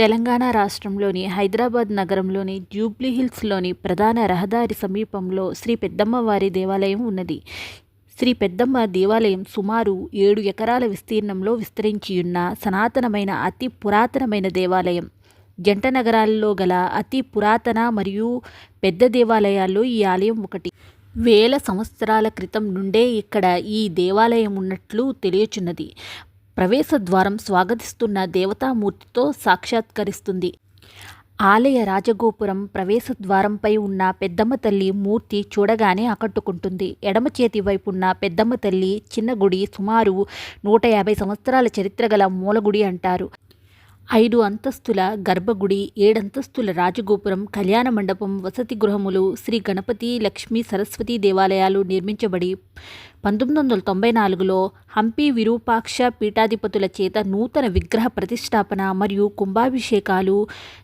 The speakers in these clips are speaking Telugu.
తెలంగాణ రాష్ట్రంలోని హైదరాబాద్ నగరంలోని జూబ్లీహిల్స్లోని ప్రధాన రహదారి సమీపంలో శ్రీ పెద్దమ్మవారి దేవాలయం ఉన్నది. శ్రీ పెద్దమ్మ దేవాలయం సుమారు ఏడు ఎకరాల విస్తీర్ణంలో విస్తరించియున్న సనాతనమైన అతి పురాతనమైన దేవాలయం. జంట నగరాల్లో గల అతి పురాతన మరియు పెద్ద దేవాలయాల్లో ఈ ఆలయం ఒకటి. వేల సంవత్సరాల క్రితం నుండే ఇక్కడ ఈ దేవాలయం ఉన్నట్లు తెలియచున్నది. ప్రవేశ ద్వారం స్వాగతిస్తున్న దేవతామూర్తితో సాక్షాత్కరిస్తుంది. ఆలయ రాజగోపురం ప్రవేశ ద్వారంపై ఉన్న పెద్దమ్మ తల్లి మూర్తి చూడగానే ఆకట్టుకుంటుంది. ఎడమ చేతి వైపున్న పెద్దమ్మ తల్లి చిన్న గుడి సుమారు నూట యాభై సంవత్సరాల చరిత్ర గల మూలగుడి అంటారు. ఐదు అంతస్తుల గర్భగుడి ఏడంతస్తుల రాజగోపురం కళ్యాణ మండపం వసతి గృహములు శ్రీ గణపతి లక్ష్మీ సరస్వతి దేవాలయాలు నిర్మించబడి పంతొమ్మిది వందల తొంభై నాలుగులో హంపి విరూపాక్ష పీఠాధిపతుల చేత నూతన విగ్రహ ప్రతిష్టాపన మరియు కుంభాభిషేకాలు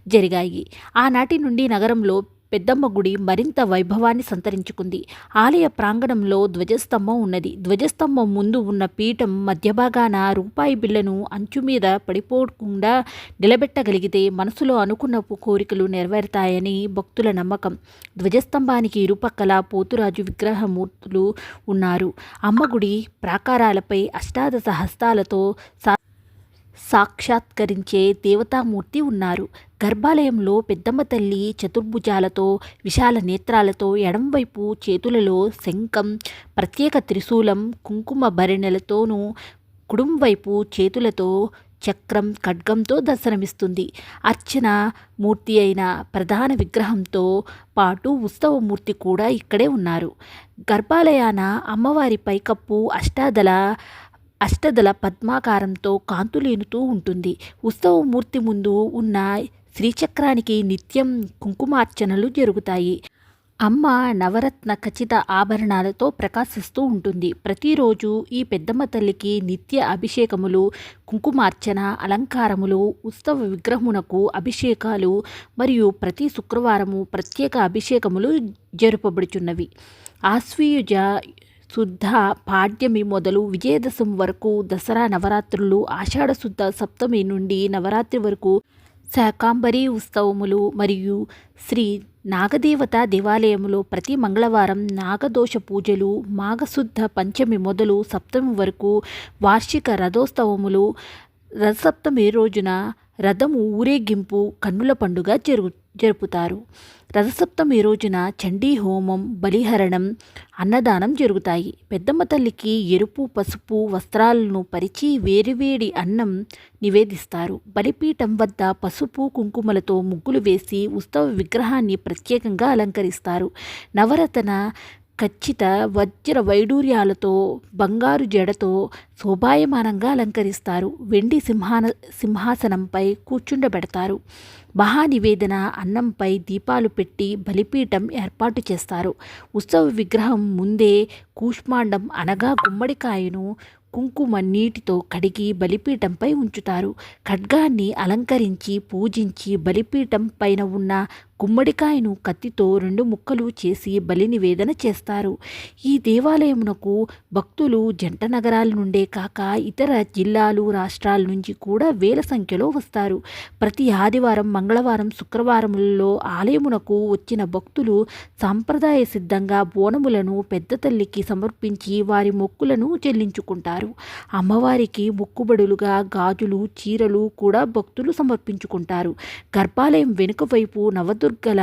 జరిగాయి. ఆనాటి నుండి నగరంలో పెద్దమ్మ గుడి మరింత వైభవాన్ని సంతరించుకుంది. ఆలయ ప్రాంగణంలో ధ్వజస్తంభం ఉన్నది. ధ్వజస్తంభం ముందు ఉన్న పీఠం మధ్యభాగాన రూపాయి బిళ్ళను అంచు మీద పడిపోకుండా నిలబెట్టగలిగితే మనసులో అనుకున్న కోరికలు నెరవేరుతాయని భక్తుల నమ్మకం. ధ్వజస్తంభానికి ఇరుపక్కల పోతురాజు విగ్రహమూర్తులు ఉన్నారు. అమ్మగుడి ప్రాకారాలపై అష్టాదశ హస్తాలతో సాక్షాత్కరించే దేవతామూర్తి ఉన్నారు. గర్భాలయంలో పెద్దమ్మ తల్లి చతుర్భుజాలతో విశాల నేత్రాలతో ఎడంవైపు చేతులలో శంఖం ప్రత్యేక త్రిశూలం కుంకుమ భరణలతోనూ కుడుంవైపు చేతులతో చక్రం ఖడ్గంతో దర్శనమిస్తుంది. అర్చన మూర్తి అయిన ప్రధాన విగ్రహంతో పాటు ఉత్సవమూర్తి కూడా ఇక్కడే ఉన్నారు. గర్భాలయాన అమ్మవారి పైకప్పు అష్టదల పద్మాకారంతో కాంతులేనుతూ ఉంటుంది. ఉత్సవమూర్తి ముందు ఉన్న శ్రీచక్రానికి నిత్యం కుంకుమార్చనలు జరుగుతాయి. అమ్మ నవరత్న ఖచ్చిత ఆభరణాలతో ప్రకాశిస్తూ ఉంటుంది. ప్రతిరోజు ఈ పెద్దమ్మ తల్లికి నిత్య అభిషేకములు కుంకుమార్చన అలంకారములు ఉత్సవ విగ్రహమునకు అభిషేకాలు మరియు ప్రతి శుక్రవారము ప్రత్యేక అభిషేకములు జరుపబడుచున్నవి. ఆశ్వీయుజ శుద్ధ పాడ్యమి మొదలు విజయదశమి వరకు దసరా నవరాత్రులు ఆషాఢ శుద్ధ సప్తమి నుండి నవరాత్రి వరకు శాకాంబరి ఉత్సవములు మరియు శ్రీ నాగదేవత దేవాలయంలో ప్రతి మంగళవారం నాగదోష పూజలు మాఘశుద్ధ పంచమి మొదలు సప్తమి వరకు వార్షిక రథోత్సవములు రథసప్తమి రోజున రథము ఊరేగింపు కన్నుల పండుగ జరుగు జరుపుతారు. రథసప్తమి రోజున చండీ హోమం బలిహరణం అన్నదానం జరుగుతాయి. పెద్దమ్మ తల్లికి ఎరుపు పసుపు వస్త్రాలను పరిచి వేడివేడి అన్నం నివేదిస్తారు. బలిపీఠం వద్ద పసుపు కుంకుమలతో ముగ్గులు వేసి ఉత్సవ విగ్రహాన్ని ప్రత్యేకంగా అలంకరిస్తారు. నవరత్న ఖచ్చిత వజ్ర వైడూర్యాలతో బంగారు జడతో శోభాయమానంగా అలంకరిస్తారు. వెండి సింహాన సింహాసనంపై కూర్చుండబెడతారు. మహానివేదన అన్నంపై దీపాలు పెట్టి బలిపీఠం ఏర్పాటు చేస్తారు. ఉత్సవ విగ్రహం ముందే కూష్మాండం అనగా గుమ్మడికాయను కుంకుమ నీటితో కడిగి బలిపీఠంపై ఉంచుతారు. ఖడ్గాన్ని అలంకరించి పూజించి బలిపీఠం పైన ఉన్న గుమ్మడికాయను కత్తితో రెండు ముక్కలు చేసి బలి నివేదన చేస్తారు. ఈ దేవాలయమునకు భక్తులు జంట నగరాల నుండే కాక ఇతర జిల్లాలు రాష్ట్రాల నుంచి కూడా వేల సంఖ్యలో వస్తారు. ప్రతి ఆదివారం మంగళవారం శుక్రవారములలో ఆలయమునకు వచ్చిన భక్తులు సాంప్రదాయ సిద్ధంగా బోనములను పెద్ద తల్లికి సమర్పించి వారి మొక్కులను చెల్లించుకుంటారు. అమ్మవారికి మొక్కుబడులుగా గాజులు చీరలు కూడా భక్తులు సమర్పించుకుంటారు. గర్భాలయం వెనుక వైపు నవదు దుర్గల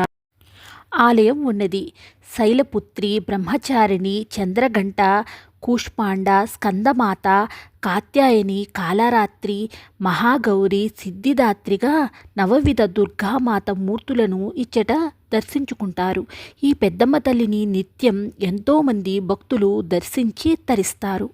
ఆలయం ఉన్నది. శైలపుత్రి బ్రహ్మచారిణి చంద్రఘంట కూష్పాండ స్కందమాత కాత్యాయని కాలరాత్రి మహాగౌరి సిద్ధిదాత్రిగా నవవిధ దుర్గామాత మూర్తులను ఇచ్చట దర్శించుకుంటారు. ఈ పెద్దమ్మ తల్లిని నిత్యం ఎంతోమంది భక్తులు దర్శించి తరిస్తారు.